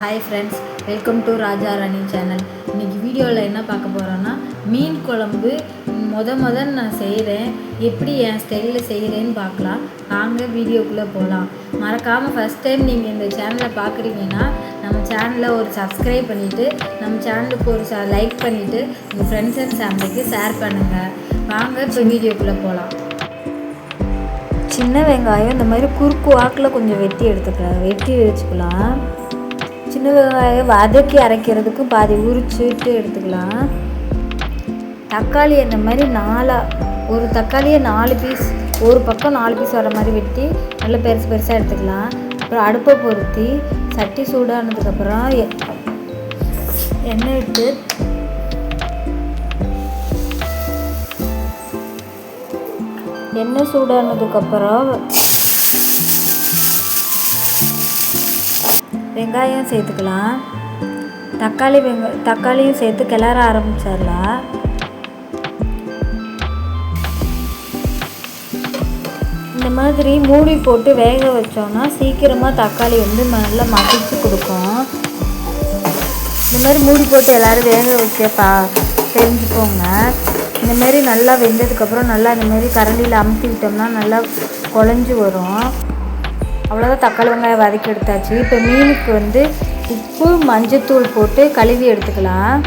Hi friends welcome to Raja Rani channel இன்றைக்கி வீடியோவில் என்ன பார்க்க போகிறோன்னா மீன் குழம்பு முத முத நான் செய்கிறேன் எப்படி என் ஸ்டைலில் செய்கிறேன்னு பார்க்கலாம். வாங்க வீடியோக்குள்ளே போகலாம் மறக்காமல் ஃபஸ்ட் டைம் நீங்கள் இந்த சேனலை பார்க்குறீங்கன்னா நம்ம சேனலை ஒரு சப்ஸ்கிரைப் பண்ணிவிட்டு நம்ம சேனலுக்கு ஒரு ச லைக் பண்ணிவிட்டு உங்கள் ஃப்ரெண்ட்ஸ் அண்ட் ஃபேமிலிக்கு ஷேர் பண்ணுங்கள் வாங்க இப்போ வீடியோக்குள்ளே போகலாம் சின்ன வெங்காயம் இந்த மாதிரி குறுக்கு வாக்கில் கொஞ்சம் வெட்டி எடுத்துக்கலாம். வெட்டி வச்சுக்கலாம். சின்ன வெங்காயம் வதக்கி அரைக்கிறதுக்கு பாதி உரிச்சுட்டு எடுத்துக்கலாம். தக்காளி இந்த மாதிரி நாலாக ஒரு தக்காளியை நாலு பீஸ் ஒரு பக்கம் நாலு பீஸ் வர மாதிரி வெட்டி நல்லா பெருசு பெருசாக எடுத்துக்கலாம். அப்புறம் அடுப்பை பொருத்தி சட்டி சூடானதுக்கப்புறம் எண்ணெய் விட்டு எண்ணெய் சூடானதுக்கப்புறம் வெங்காயம் சேர்த்துக்கலாம். தக்காளி வெங்க தக்காளியும் சேர்த்து கிளற ஆரம்பிச்சிடலாம் இந்த மாதிரி மூடி போட்டு வேக வச்சோம்னா சீக்கிரமாக தக்காளி வந்து நல்லா மசிச்சு கொடுக்கும். இந்த மாதிரி மூடி போட்டு எல்லோரும் வேக வச்ச பா தெரிஞ்சுக்கோங்க. இந்த மாதிரி நல்லா வெந்ததுக்கப்புறம் நல்லா இந்த மாதிரி கரண்டியில் அமுத்தி விட்டோம்னா நல்லா குழஞ்சி வரும். அவ்வளோதான் தக்காளி வெங்காயம் வதக்கி எடுத்தாச்சு. இப்போ மீனுக்கு வந்து உப்பு மஞ்சத்தூள் போட்டு கழுவி எடுத்துக்கலாம்.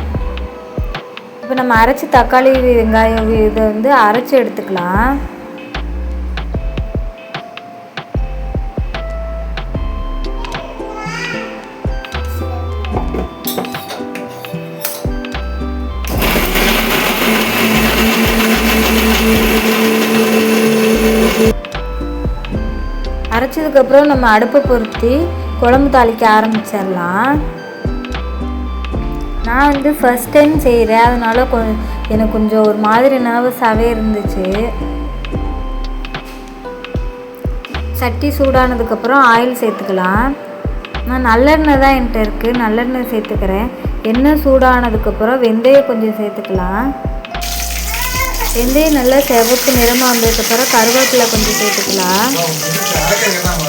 இப்போ நம்ம அரைச்சி தக்காளி வெங்காயம் இதை வந்து அரைச்சி எடுத்துக்கலாம். அரைச்சதுக்கப்புறம் நம்ம அடுப்பை பொருத்தி குழம்பு தாளிக்க ஆரம்பிச்சிடலாம். நான் வந்து ஃபஸ்ட் டைம் செய்கிறேன் அதனால கொ எனக்கு கொஞ்சம் ஒரு மாதிரி நர்வஸாகவே இருந்துச்சு. சட்டி சூடானதுக்கப்புறம் ஆயில் சேர்த்துக்கலாம். நான் நல்லெண்ணெய் தான் என்கிட்ட இருக்குது நல்லெண்ணெய் சேர்த்துக்கிறேன். எண்ணெய் சூடானதுக்கப்புறம் வெந்தயம் கொஞ்சம் சேர்த்துக்கலாம். வெந்தயம் நல்லா செவப்பு நிறமாக வந்ததுக்கப்புறம் கருவேப்பிலை கொஞ்சம் சேர்த்துக்கலாம்.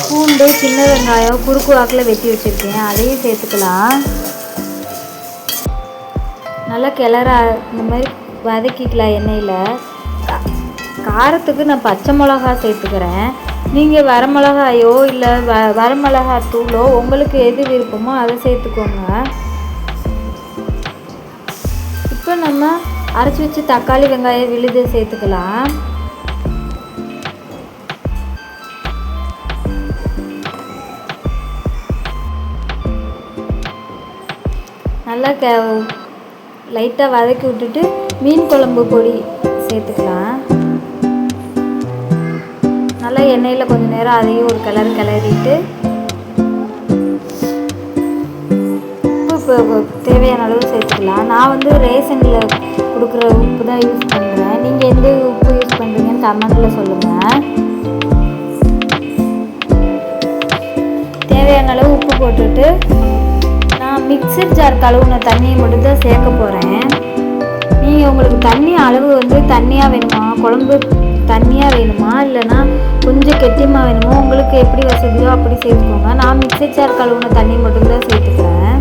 பூண்டு சின்ன வெங்காயம் குறுக்கு வாக்கில் வெட்டி வச்சுருக்கேன். அதையும் சேர்த்துக்கலாம். நல்லா கிளற இந்த மாதிரி வதக்கிக்கலாம் எண்ணெயில். காரத்துக்கு நான் பச்சை மிளகா சேர்த்துக்கிறேன். நீங்கள் வரமிளகாயோ இல்லை வ வரமிளகா தூளோ உங்களுக்கு எது விருப்பமோ அதை சேர்த்துக்கோங்க. இப்போ நம்ம அரைச்சி வச்சு தக்காளி வெங்காயம் விழுது சேர்த்துக்கலாம். நல்லா க லைட்டாக வதக்கி விட்டுட்டு மீன் குழம்பு பொடி சேர்த்துக்கலாம். நல்லா எண்ணெயில் கொஞ்சம் நேரம் அதையும் ஒரு கலர் கிளறிட்டு உப்பு இப்போ தேவையான அளவு சேர்த்துக்கலாம். நான் வந்து ரேஷனில் கொடுக்குற உப்பு தான் யூஸ் பண்ணுறேன் நீங்கள் எந்த உப்பு யூஸ் பண்ணுறீங்கன்னு கமெண்டில் சொல்லுங்கள் தேவையான அளவு உப்பு போட்டுட்டு நான் மிக்சர் ஜார் கழுவுன தண்ணியை மட்டும் தான் சேர்க்க போகிறேன் நீங்கள் உங்களுக்கு தண்ணி அளவு வந்து தண்ணியாக வேணுமா? குழம்பு தண்ணியாக வேணுமா? இல்லைன்னா கொஞ்சம் கெட்டியமாக வேணுமோ? உங்களுக்கு எப்படி வசதியோ அப்படி சேர்த்துக்கோங்க. நான் மிக்சர் ஜார் கழுவுன தண்ணி மட்டும்தான் சேர்த்துக்கிறேன்.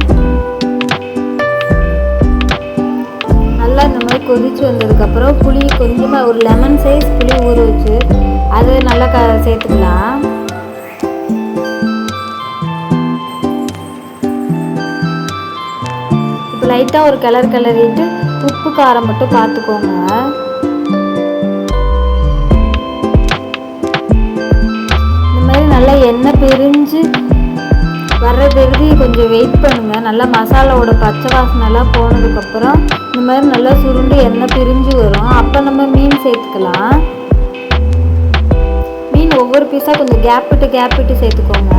கொதித்து கொதிச்சு வந்ததுக்கப்புறம் புளி கொஞ்சமாக ஒரு லெமன் சைஸ் புளி ஊற வச்சு அதை நல்லா க சேர்த்துக்கலாம். இப்போ லைட்டாக ஒரு கிளறு கிளறிட்டு உப்பு காரம் மட்டும் பார்த்துக்கோங்க. இந்த மாதிரி நல்லா எண்ணெய் பிரிஞ்சு வர்றது இறுதி கொஞ்சம் வெயிட் பண்ணுங்கள் நல்லா மசாலாவோட பச்சை வாசனைலாம் போனதுக்கப்புறம் இந்த மாதிரி நல்லா சுருண்டு எண்ணெய் பிரிஞ்சு வரும். அப்போ நம்ம மீன் சேர்த்துக்கலாம். மீன் ஒவ்வொரு பீஸாக கொஞ்சம் கேப் விட்டு கேப் விட்டு சேர்த்துக்கோங்க.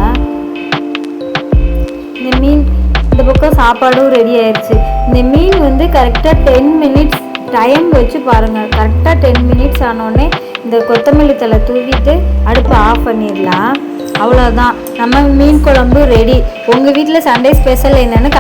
இந்த மீன் இந்த பக்கம் சாப்பாடும் ரெடி ஆயிடுச்சு இந்த மீன் வந்து கரெக்டாக டென் மினிட்ஸ் டைம் வச்சு பாருங்கள் கரெக்டாக டென் மினிட்ஸ் ஆனோடனே இந்த கொத்தமல்லி தழை தூவிட்டு அடுப்பை ஆஃப் பண்ணிடலாம். அவ்வளோதான் நம்ம மீன் குழம்பு ரெடி உங்கள் வீட்டில் சண்டே ஸ்பெஷல் என்னென்னு